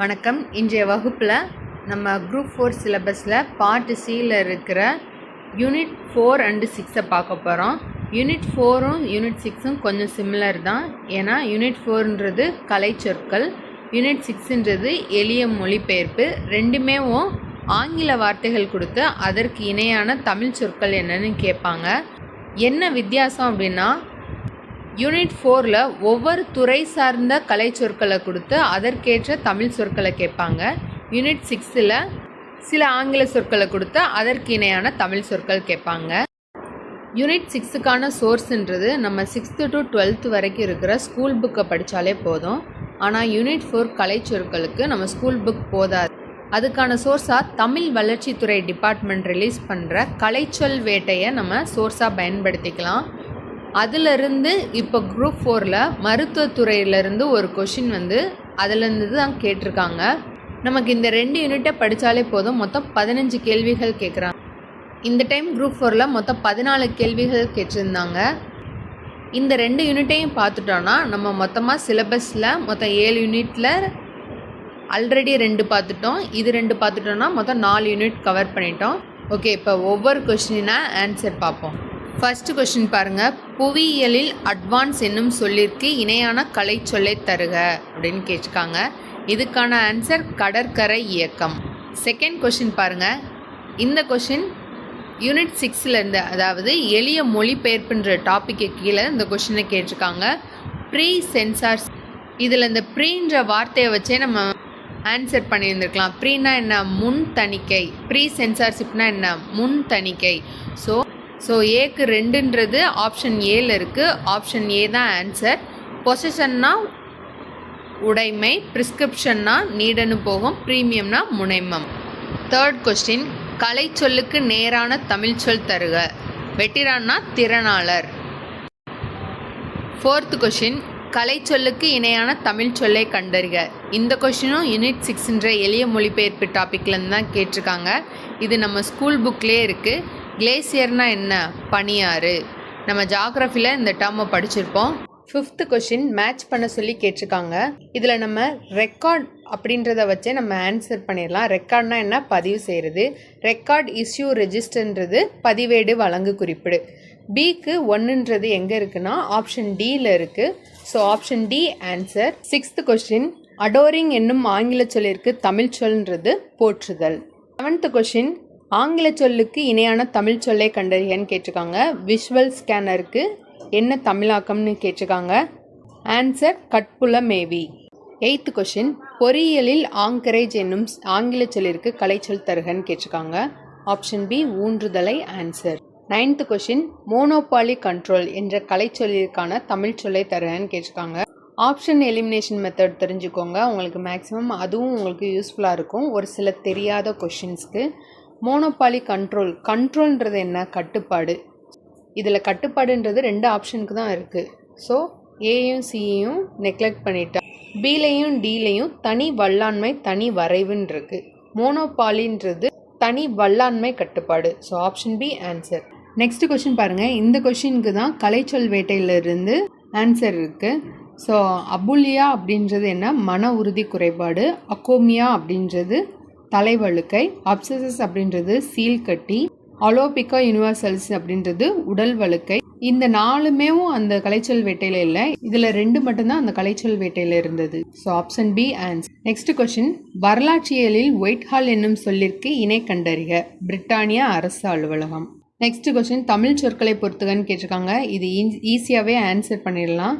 வணக்கம். இன்றைய வகுப்பில் நம்ம குரூப் ஃபோர் சிலபஸில் பார்ட் சியில் இருக்கிற யூனிட் ஃபோர் அண்டு சிக்ஸை பார்க்க போகிறோம் யூனிட் ஃபோரும் யூனிட் சிக்ஸும் கொஞ்சம் சிமிலர் தான். ஏன்னா யூனிட் ஃபோர்ன்றது கலை சொற்கள் யூனிட் சிக்ஸுன்றது எளிய மொழிபெயர்ப்பு. ரெண்டுமே ஆங்கில வார்த்தைகள் கொடுத்து அதற்கு இணையான தமிழ் சொற்கள் என்னன்னு கேட்பாங்க. என்ன வித்தியாசம் அப்படின்னா யூனிட் ஃபோரில் ஒவ்வொரு துறை சார்ந்த கலை சொற்களை கொடுத்து அதற்கேற்ற தமிழ் சொற்களை கேட்பாங்க. யூனிட் சிக்ஸில் சில ஆங்கில சொற்களை கொடுத்து அதற்கு இணையான தமிழ் சொற்கள் கேட்பாங்க. யூனிட் சிக்ஸுக்கான சோர்ஸ்ன்றது நம்ம சிக்ஸ்த்து டு டுவெல்த்து வரைக்கும் இருக்கிற ஸ்கூல் புக்கை படித்தாலே போதும். ஆனால் யூனிட் ஃபோர் கலை சொற்களுக்கு நம்ம ஸ்கூல் புக் போதாது. அதுக்கான சோர்ஸாக தமிழ் வளர்ச்சித்துறை டிபார்ட்மெண்ட் ரிலீஸ் பண்ணுற கலைச்சொல் வேட்டையை நம்ம சோர்ஸாக பயன்படுத்திக்கலாம். அதிலிருந்து இப்போ குரூப் ஃபோரில் மருத்துவத்துறையிலேருந்து ஒரு கொஷின் வந்து அதிலேருந்து தான் கேட்டிருக்காங்க. நமக்கு இந்த ரெண்டு யூனிட்டை படித்தாலே போதும். மொத்தம் பதினஞ்சு கேள்விகள் கேட்குறாங்க இந்த டைம் குரூப் ஃபோரில் மொத்தம் பதினாலு கேள்விகள் கேட்டிருந்தாங்க. இந்த ரெண்டு யூனிட்டையும் பார்த்துட்டோன்னா நம்ம மொத்தமாக சிலபஸில் மொத்தம் ஏழு யூனிட்டில் ஆல்ரெடி ரெண்டு பார்த்துட்டோம். இது ரெண்டு பார்த்துட்டோன்னா மொத்தம் நாலு யூனிட் கவர் பண்ணிட்டோம். ஓகே இப்போ ஒவ்வொரு கொஷினா ஆன்சர் பார்ப்போம். ஃபர்ஸ்ட் கொஷின் பாருங்கள் புவியியலில் அட்வான்ஸ் என்னும் சொல்லிற்கு இணையான கலை சொல்லை தருக அப்படின்னு கேட்டிருக்காங்க இதுக்கான ஆன்சர் கடற்கரை இயக்கம். செகண்ட் கொஷின் பாருங்கள் இந்த கொஷின் யூனிட் சிக்ஸ்லேருந்து அதாவது எளிய மொழிபெயர்ப்புன்ற டாப்பிக்கு கீழே இந்த கொஷினை கேட்டிருக்காங்க ப்ரீ சென்சார்ஸ் இதில் இந்த ப்ரீன்ற வார்த்தையை வச்சே நம்ம ஆன்சர் பண்ணியிருந்துருக்கலாம். ப்ரீனா என்ன? முன் தணிக்கை. ப்ரீ சென்சார்ஷிப்னா என்ன? முன் தணிக்கை. ஸோ ஸோ ஏக்கு ரெண்டுன்றது ஆப்ஷன் ஏல இருக்குது ஆப்ஷன் ஏ தான் ஆன்சர் பொசிஷன்னா உடைமை ப்ரிஸ்கிரிப்ஷன்னா நீடனு போகும் ப்ரீமியம்னா முனைமம். தேர்ட் கொஸ்டின் கலை சொல்லுக்கு நேரான தமிழ் சொல் தருக. வெட்டிரான்னா திறனாளர். ஃபோர்த் கொஷின் கலை சொல்லுக்கு இணையான தமிழ் சொல்லை கண்டறிக. இந்த கொஷினும் யூனிட் சிக்ஸ்ன்ற எளிய மொழிபெயர்ப்பு டாப்பிக்லேருந்து தான் கேட்டிருக்காங்க. இது நம்ம ஸ்கூல் புக்லேயே இருக்குது கிளேசியர்னா என்ன? பனியாறு. நம்ம ஜாகிரஃபியில் இந்த டேர்மை படிச்சிருப்போம். ஃபிஃப்த்து கொஷின் மேட்ச் பண்ண சொல்லி கேட்டிருக்காங்க. இதில் நம்ம ரெக்கார்ட் அப்படின்றத வச்சே நம்ம ஆன்சர் பண்ணிடலாம். ரெக்கார்ட்னா என்ன? பதிவு செய்கிறது ரெக்கார்ட் இஷ்யூ ரெஜிஸ்டர்ன்றது பதிவேடு வழங்கு குறிப்பிடு. பிக்கு ஒன்றுன்றது எங்கே இருக்குன்னா ஆப்ஷன் டியில் இருக்குது so option D answer sixth question adoring என்னும் ஆங்கில சொல்லிற்கு தமிழ் சொல்ன்றது போற்றுதல். செவன்த் கொஷின் ஆங்கில சொல்லுக்கு இணையான தமிழ் சொல்லை கண்டறியன்னு கேட்டிருக்காங்க. விஷுவல் ஸ்கேனருக்கு என்ன தமிழாக்கம்னு கேட்டிருக்காங்க. ஆன்சர் கட்புல மேவி. எயித்து கொஷின் பொறியியலில் ஆங்கரேஜ் என்னும் ஆங்கில சொல்லிற்கு கலைச்சொல் தருகன்னு கேட்டிருக்காங்க. Option B ஊன்றுதலை answer ninth question monopoly control என்ற கலைச்சொல்லிற்கான தமிழ் சொல்லை தருகன்னு கேட்டிருக்காங்க. ஆப்ஷன் எலிமினேஷன் மெத்தட் தெரிஞ்சுக்கோங்க. உங்களுக்கு மேக்ஸிமம் அதுவும் உங்களுக்கு யூஸ்ஃபுல்லாக இருக்கும். ஒரு சில தெரியாத கொஷின்ஸ்க்கு மோனோபாலி கண்ட்ரோல் கண்ட்ரோல்ன்றது என்ன? கட்டுப்பாடு. இதில் கட்டுப்பாடுன்றது ரெண்டு ஆப்ஷனுக்கு தான் இருக்குது ஸோ ஏயும் சியையும் நெக்லெக்ட் பண்ணிட்டா. பிலையும் டிலையும் தனி வல்லாண்மை தனி வரைவுன்னு இருக்குது மோனோபாலின்றது தனி வல்லாண்மை கட்டுப்பாடு. So option B answer next question பாருங்கள் இந்த கொஷினுக்கு தான் கலைச்சொல் வேட்டையிலிருந்து ஆன்சர் இருக்குது ஸோ அபுலியா அப்படின்றது என்ன? மன உறுதி குறைபாடு. அக்கோமியா அப்படின்றது தலைவழுக்கை அப்சசஸ் அப்படின்றது சீல் கட்டி அலோபிகா யூனிவர்சல்ஸ் அப்படின்றது உடல் வழுக்கை. இந்த நாலுமே அந்த கலைச்சல் வேட்டையில இல்லை. இதுல ரெண்டு மட்டும்தான் அந்த கலைச்சல் வேட்டையில இருந்தது. So option B answer next question வரலாற்றியலில் white hall என்னும் சொல்லிற்கு இணை கண்டறிக. பிரிட்டானிய அரசு அலுவலகம். நெக்ஸ்ட் கொஸ்டின் தமிழ் சொற்களை பொறுத்துகன்னு கேட்டிருக்காங்க. இது ஈஸியாகவே ஆன்சர் பண்ணிடலாம்.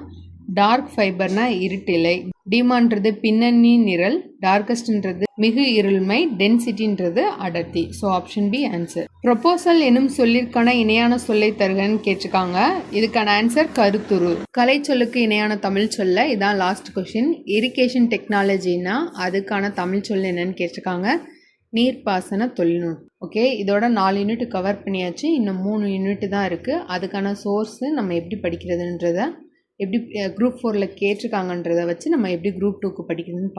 டார்க் ஃபைபர்னா இருட்டிலை. டீமான்றது பின்னணி நிரல் டார்கஸ்ட்ன்றது மிகு இருள்மை டென்சிட்டின்றது அடர்த்தி. So option B answer proposal எனும் சொல்லிற்கான இணையான சொல்லை தருகன்னு கேட்டிருக்காங்க இதுக்கான ஆன்சர் கருத்துரு. கலை சொல்லுக்கு இணையான தமிழ் சொல்ல இதான் லாஸ்ட் கொஷின் இரிகேஷன் டெக்னாலஜினா அதுக்கான தமிழ் சொல் என்னன்னு கேட்டிருக்காங்க நீர்ப்பாசன தொழில்நுட்பம் ஓகே இதோட நாலு யூனிட் கவர் பண்ணியாச்சு. இன்னும் மூணு யூனிட் தான் இருக்குது அதுக்கான சோர்ஸு நம்ம எப்படி படிக்கிறதுன்றதை எப்படி குரூப் ஃபோரில் கேட்டிருக்காங்கன்றத வச்சு நம்ம எப்படி குரூப் டூக்கு படிக்கணும்னு